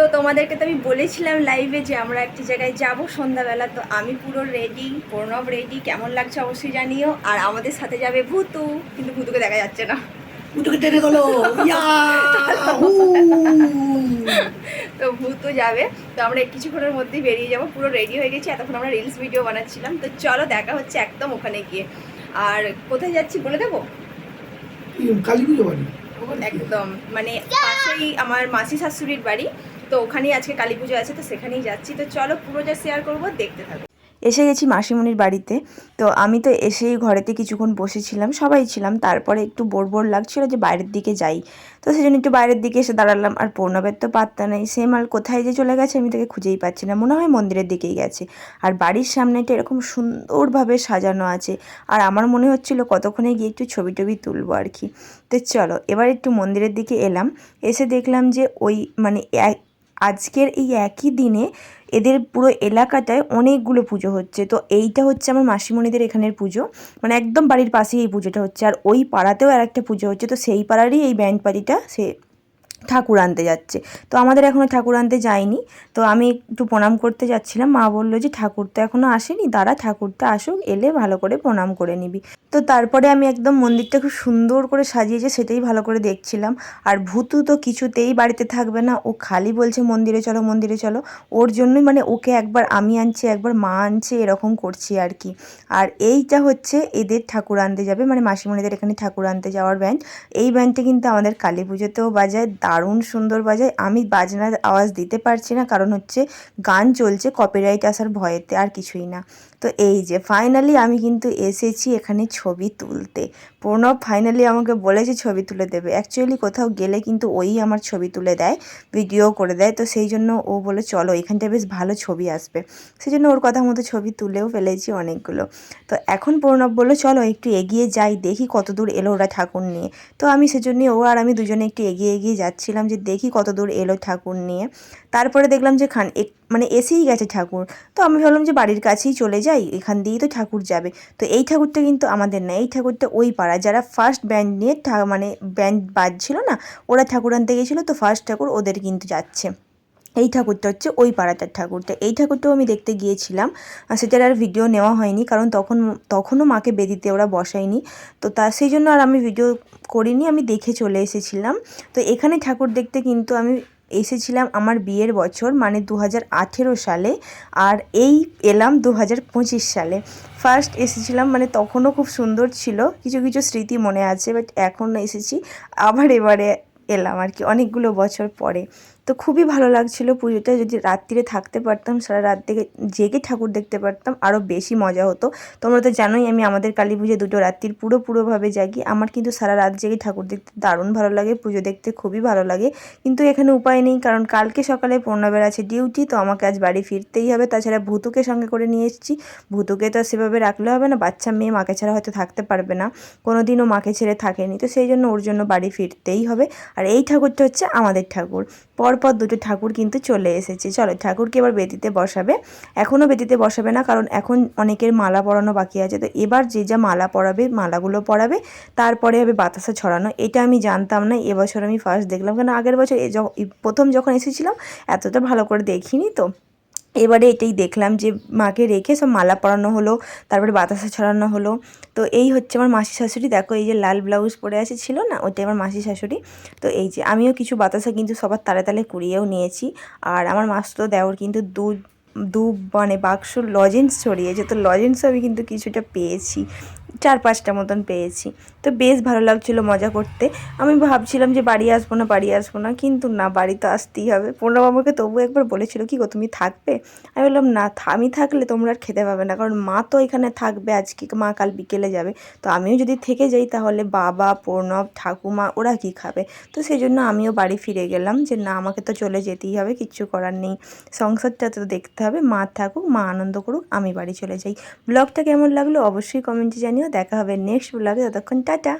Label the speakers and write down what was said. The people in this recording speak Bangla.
Speaker 1: তো তোমাদেরকে তো আমি বলেছিলাম লাইভে যে আমরা একটি জায়গায় যাব সন্ধ্যাবেলা তো আমি পুরো রেডি প্রণব রেডি কেমন লাগছে অবশ্যই জানিও। আর আমাদের সাথে যাবে ভুতু কিন্তু ভুতুকে দেখা যাচ্ছে না।
Speaker 2: দুটোকে টেনে গেলো
Speaker 1: তো ভূতু যাবে তো আমরা কিছুক্ষণের মধ্যেই বেরিয়ে যাব পুরো রেডি হয়ে গেছি এতক্ষণ আমরা রিলস ভিডিও বানাচ্ছিলাম। তো চলো দেখা হচ্ছে একদম ওখানে গিয়ে। আর কোথায় যাচ্ছি বলে দেবো?
Speaker 2: কালী পুজো বাড়ি।
Speaker 1: একদম মানে পাশেই আমার মাসি শাশুড়ির বাড়ি। তো ওখানেই আজকে কালী পুজো আছে, তো সেখানেই যাচ্ছি। তো চলো পুরোটা শেয়ার করব, দেখতে থাকো। এসে গেছি মাসিমণির বাড়িতে। তো আমি তো এসেই ঘরেতে কিছুক্ষণ বসেছিলাম, সবাই ছিলাম। তারপরে একটু বোর বোর লাগছিল যে বাইরের দিকে যাই। তো সেই জন্য একটু বাইরের দিকে এসে দাঁড়ালাম, আর পূর্ণবের তো পাত্তা নেই। সে মাল কোথায় যে চলে গেছে, আমি তাকে খুঁজেই পাচ্ছি না। মনে হয় মন্দিরের দিকেই গেছে। আর বাড়ির সামনেটা এরকম সুন্দরভাবে সাজানো আছে। আর আমার মনে হচ্ছিল কতক্ষণে গিয়ে একটু ছবি টবি তুলবো আর কি। তো চলো, এবার একটু মন্দিরের দিকে এলাম। এসে দেখলাম যে ওই মানে আজকের এই একই দিনে এদের পুরো এলাকাটায় অনেকগুলো পুজো হচ্ছে। তো এইটা হচ্ছে আমার মাসিমণিদের এখানের পুজো। মানে একদম বাড়ির পাশেই এই পুজোটা হচ্ছে। আর ওই পাড়াতেও আর একটা পুজো হচ্ছে। তো সেই পাড়ারই এই ব্যান্ড পার্টিটা সে ঠাকুর আনতে যাচ্ছে। তো আমাদের এখনও ঠাকুর আনতে যায়নি। তো আমি একটু প্রণাম করতে যাচ্ছিলাম। মা বলল যে, ঠাকুর তো এখনও আসেনি, দাঁড়া ঠাকুরটা আসুক, এলে ভালো করে প্রণাম করে নিবি। তো তারপরে আমি একদম মন্দিরটা খুব সুন্দর করে সাজিয়েছে, সেটাই ভালো করে দেখছিলাম। আর ভূতু তো কিছুতেই বাড়িতে থাকবে না। ও খালি বলছে, মন্দিরে চলো মন্দিরে চলো। ওর জন্যই মানে ওকে একবার আমি আনছি, একবার মা আনছে, এরকম করছি আর কি। আর এইটা হচ্ছে এদের ঠাকুর আনতে যাবে মানে মাসিমণিদের এখানে ঠাকুর আনতে যাওয়ার ব্যান্ড। এই ব্যান্ডটা কিন্তু আমাদের কালী পুজোতেও বাজায়। দারুণ সুন্দর বাজায়। আমি বাজনার আওয়াজ দিতে পারছি না, কারণ হচ্ছে গান চলছে কপিরাইট আসার ভয়েতে আর কিছুই না। তো এই যে ফাইনালি আমি কিন্তু এসেছি এখানে ছবি তুলতে। প্রণব ফাইনালি আমাকে বলেছে ছবি তুলে দেবে। অ্যাকচুয়ালি কোথাও গেলে কিন্তু ওই আমার ছবি তুলে দেয় ভিডিও করে দেয়। তো সেই জন্য ও বলে, চলো এখানটায় বেশ ভালো ছবি আসবে। সেই জন্য ওর কথা মতো ছবি তুলেও ফেলেছি অনেকগুলো। তো এখন প্রণব বলল, চলো, একটু এগিয়ে যাই, দেখি কত দূর এলো ওরা ঠাকুর নিয়ে। তো আমি সেজন্যই ও আর আমি দুজনে একটু এগিয়ে এগিয়ে যাচ্ছিলাম যে, দেখি কত দূর এলো ঠাকুর নিয়ে। তারপরে দেখলাম যে, খান এক মানে এসেই গেছে ঠাকুর। তো আমি ভাবলাম যে বাড়ির কাছেই চলে যাই, এখান দিয়েই তো ঠাকুর যাবে। তো এই ঠাকুরটা কিন্তু আমাদের না এই ঠাকুরটা ওই পাড়া যারা ফার্স্ট ব্যান্ড নিয়ে মানে ব্যান্ড বাজছিল না, ওরা ঠাকুর আনতে গেছিল, তো ফার্স্ট ঠাকুর ওদের কিন্তু যাচ্ছে। এই ঠাকুরটা হচ্ছে ওই পাড়াটার ঠাকুরটা এই ঠাকুরটাও আমি দেখতে গিয়েছিলাম আর সেটার আর ভিডিও নেওয়া হয়নি, কারণ তখন, তখনও মাকে বেদিতে ওরা বসায়নি। তো তা, সেই জন্য আর আমি ভিডিও করিনি, আমি দেখে চলে এসেছিলাম। তো এখানে ঠাকুর দেখতে কিন্তু আমি এসেছিলাম আমার বিয়ের বছর মানে দু সালে, আর এই এলাম দু সালে। ফার্স্ট এসেছিলাম মানে তখনও খুব সুন্দর ছিল, কিছু কিছু স্মৃতি মনে আছে বাট এখন এসেছি, আবার এবারে এলাম আর কি, অনেকগুলো বছর পরে। তো খুবই ভালো লাগছিল পুজোটা। যদি রাত্রিরে থাকতে পারতাম, সারা রাত থেকে জেগে ঠাকুর দেখতে পারতাম আরও বেশি মজা হতো। তোমরা তো জানোই, আমি আমাদের কালী পুজো দুটো রাত্রির পুরো পুরোভাবে জাগি। আমার কিন্তু সারা রাত জেগে ঠাকুর দেখতে দারুণ ভালো লাগে, পুজো দেখতে খুবই ভালো লাগে। কিন্তু এখানে উপায় নেই, কারণ কালকে সকালে পূর্ণবের আছে ডিউটি, তো আমাকে আজ বাড়ি ফিরতেই হবে। তাছাড়া ভূতুকে সঙ্গে করে নিয়ে এসেছি। ভূতুকে তো সেভাবে রাখলে হবে না, বাচ্চা মেয়ে মাকে ছাড়া হয়তো থাকতে পারবে না। কোনো দিনও মাকে ছেড়ে থাকেনি, তো সেই জন্য ওর জন্য বাড়ি ফিরতেই হবে। আর এই ঠাকুরটা হচ্ছে আমাদের ঠাকুর। পরপর দুটো ঠাকুর কিন্তু চলে এসেছে। চলো, ঠাকুরকে এবার বেদিতে বসাবে। এখনও বেদিতে বসাবে না, কারণ এখন অনেকের মালা পরানো বাকি আছে। তো এবার যে যা মালা পরাবে, মালাগুলো পরাবে, তারপরে হবে বাতাসা ছড়ানো। এটা আমি জানতাম না, এবছর আমি ফার্স্ট দেখলাম। কারণ আগের বছর প্রথম যখন এসেছিলাম, এতটা ভালো করে দেখিনি তো। এবারে এটাই দেখলাম যে মাকে রেখে সব মালা পরানো হলো, তারপরে বাতাসা ছড়ানো হলো। তো এই হচ্ছে আমার মাসি শাশুড়ি। দেখো এই যে লাল ব্লাউজ পরে আছে ছিল না, ওইটাই আমার মাসি শাশুড়ি। তো এই যে আমিও কিছু বাতাসা কিন্তু সবার তালে তালে কুড়িয়েও নিয়েছি। আর আমার মাস তো দেওয়ার কিন্তু দু দু মানে বাক্স লজেন্স ছড়িয়েছে, তো লজেন্সও আমি কিন্তু কিছুটা পেয়েছি। চার পাঁচটা মতন পেয়েছি। তো বেশ ভালো লাগছিল মজা করতে। আমি ভাবছিলাম যে বাড়ি আসব না, বাড়ি আসব না, কিন্তু না, বাড়ি তো আসতেই হবে। প্রণব আমাকে তবু একবার বলেছিল, কি গো, তুমি থাকবে? আমি বললাম, না আমি থাকলে তোমরা আর খেতে পাবে না, কারণ মা তো এখানে থাকবে আজকে, মা কাল বিকেলে যাবে। তো আমিও যদি থেকে যাই, তাহলে বাবা, প্রণব, ঠাকুমা, ওরা কি খাবে? তো সেই জন্য আমিও বাড়ি ফিরে গেলাম, যে না, আমাকে তো চলে যেতেই হবে, কিচ্ছু করার নেই। সংসারটা তো দেখতে হবে, মা থাকুক, মা আনন্দ করুক, আমি বাড়ি চলে যাই। ব্লগটা কেমন লাগল, অবশ্যই কমেন্টে জানিও দেখা হবে নেক্সট ব্লগে ততক্ষণ টাটা।